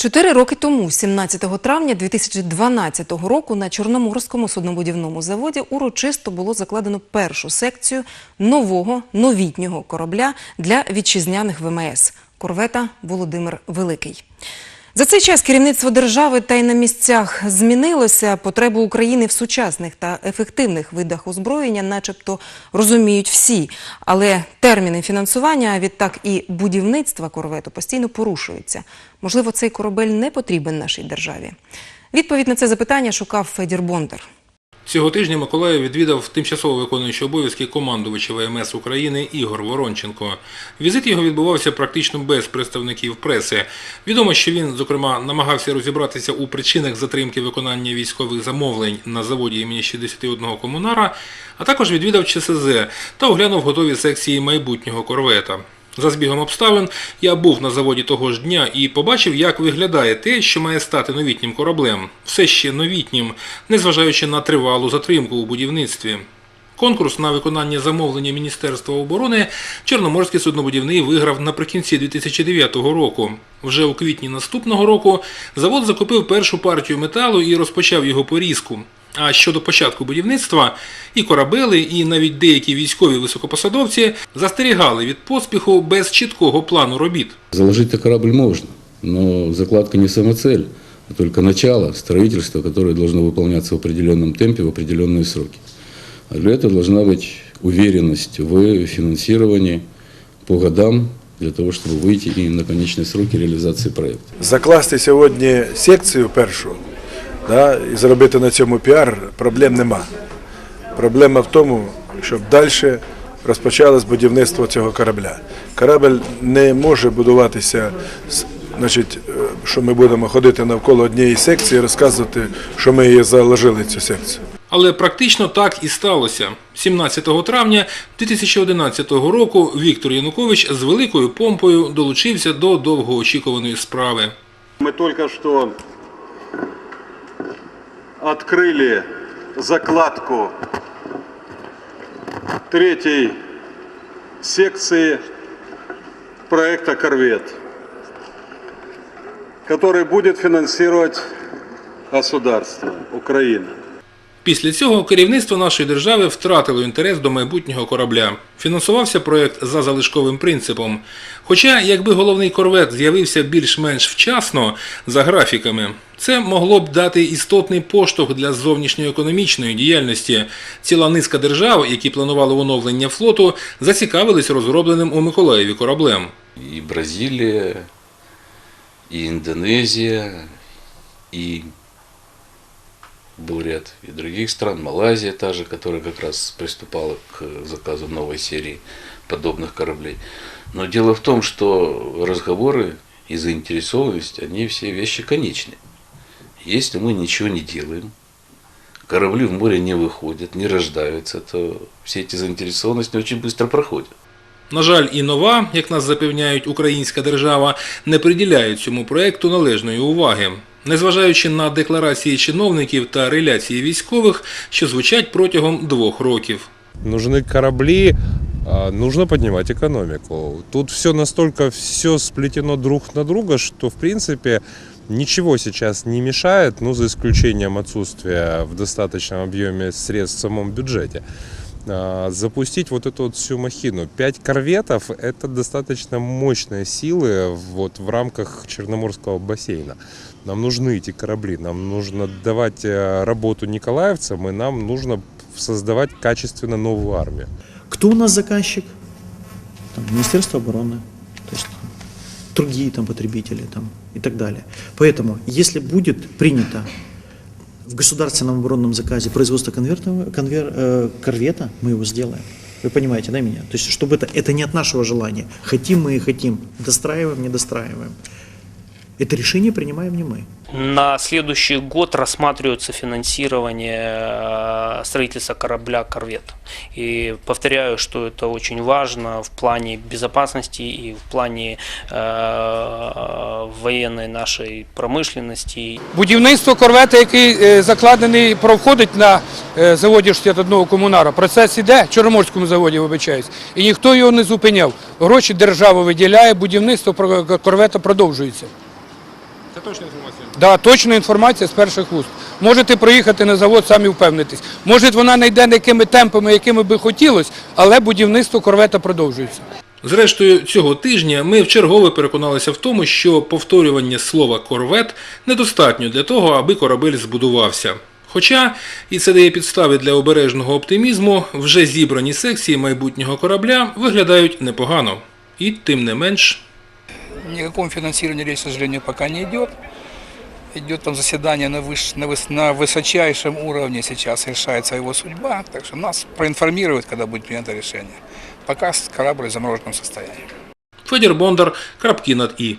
Чотири роки тому, 17 травня 2012 року, на Чорноморському суднобудівному заводі урочисто було закладено першу секцію нового новітнього корабля для вітчизняних ВМС – корвета Володимир Великий. За цей час керівництво держави та й на місцях змінилося. Потребу України в сучасних та ефективних видах озброєння, начебто, розуміють всі. Але терміни фінансування, а відтак і будівництва корвету постійно порушуються. Можливо, цей корабель не потрібен нашій державі. Відповідь на це запитання шукав Федір Бондар. Цього тижня Миколаїв відвідав тимчасово виконуючий обов'язки командувача ВМС України Ігор Воронченко. Візит його відбувався практично без представників преси. Відомо, що він, зокрема, намагався розібратися у причинах затримки виконання військових замовлень на заводі імені 61 комунара, а також відвідав ЧСЗ та оглянув готові секції майбутнього корвета. За збігом обставин я був на заводі того ж дня і побачив, як виглядає те, що має стати новітнім кораблем. Все ще новітнім, незважаючи на тривалу затримку у будівництві. Конкурс на виконання замовлення Міністерства оборони Чорноморський суднобудівний виграв наприкінці 2009 року. Вже у квітні наступного року завод закупив першу партію металу і розпочав його порізку. А щодо початку будівництва, і корабели, і навіть деякі військові високопосадовці застерігали від поспіху без чіткого плану робіт. Заложить-то корабль можно, но закладка не самоцель, а только начало строительства, которое должно выполняться в определенном темпе, в определенные сроки. А для этого должна быть уверенность в финансировании по годам, для того, чтобы выйти и на конечные сроки реализации проекта. Закласти сьогодні секцію першу да, і зробити на цьому піар проблем нема. Проблема в тому, щоб далі розпочалось будівництво цього корабля. Корабель не може будуватися, значить, е, що ми будемо ходити навколо однієї секції і розказувати, що ми її заложили цю секцію. Але практично так і сталося. 17 травня 2011 року Віктор Янукович з великою помпою долучився до довгоочікуваної справи. Мы только что открыли закладку третьей секции проекта «Корвет», который будет финансировать государство Украина. Після цього керівництво нашої держави втратило інтерес до майбутнього корабля. Фінансувався проект за залишковим принципом. Хоча, якби головний корвет з'явився більш-менш вчасно за графіками, це могло б дати істотний поштовх для зовнішньоекономічної діяльності. Ціла низка держав, які планували оновлення флоту, зацікавились розробленим у Миколаєві кораблем. И Бразилия, и Индонезия, и был ряд и других стран, Малайзия та же, которая как раз приступала к заказу новой серии подобных кораблей. Но дело в том, что разговоры и заинтересованность, они все вещи конечны. Если мы ничего не делаем, корабли в море не выходят, не рождаются, то все эти заинтересованности очень быстро проходят. На жаль, і нова, як нас запевняють, українська держава, не приділяє цьому проекту належної уваги. Незважаючи на декларації чиновників та реляції військових, що звучать протягом двох років. Нужны корабли, а, нужно поднимать экономику. Тут все настолько все сплетено друг на друга, что в принципе ничего сейчас не мешает, ну за исключением отсутствия в достаточном объеме средств в самом бюджете, а, Запустить вот эту вот всю махину. Пять корветов – это достаточно мощные силы вот в рамках Черноморского бассейна. Нам нужны эти корабли, нам нужно давать э, работу николаевцам, и нам нужно создавать качественно новую армию. Кто у нас заказчик? Там, Министерство обороны, то есть другие там потребители там, и так далее. Поэтому, если будет принято в государственном оборонном заказе производство конвертного, конвер, э, корвета, мы его сделаем. Вы понимаете, да, меня? То есть, чтобы это, это не от нашего желания. Хотим мы и хотим, достраиваем, не достраиваем. Это решение принимаем не мы. На следующий год рассматривается финансирование э, строительства корабля «Корвет». И повторяю, что это очень важно в плане безопасности и в плане э, военной нашей промышленности. Будівництво корвета, який е, закладений, проходить на е, заводі 61 комунара. Процес іде, Чорноморському заводі, вибачаюсь. І ніхто його не зупиняв. Гроші держава виділяє, будівництво про- корвета продовжується. Це точна інформація. Да, точна інформація з перших вуст. Можете приїхати на завод, самі впевнитись. Може, вона не йде якими темпами, якими би хотілося, але будівництво корвета продовжується. Зрештою, цього тижня ми вчергове переконалися в тому, що повторювання слова корвет недостатньо для того, аби корабель збудувався. Хоча, і це дає підстави для обережного оптимізму, вже зібрані секції майбутнього корабля виглядають непогано. І тим не менш, Ни о каком финансировании речь, к сожалению, пока не идет. Идет там заседание на, выш- на, выс- на высочайшем уровне сейчас решается его судьба. Так что нас проинформируют, когда будет принято решение. Пока корабль в замороженном состоянии. Федір Бондар, крапки над і.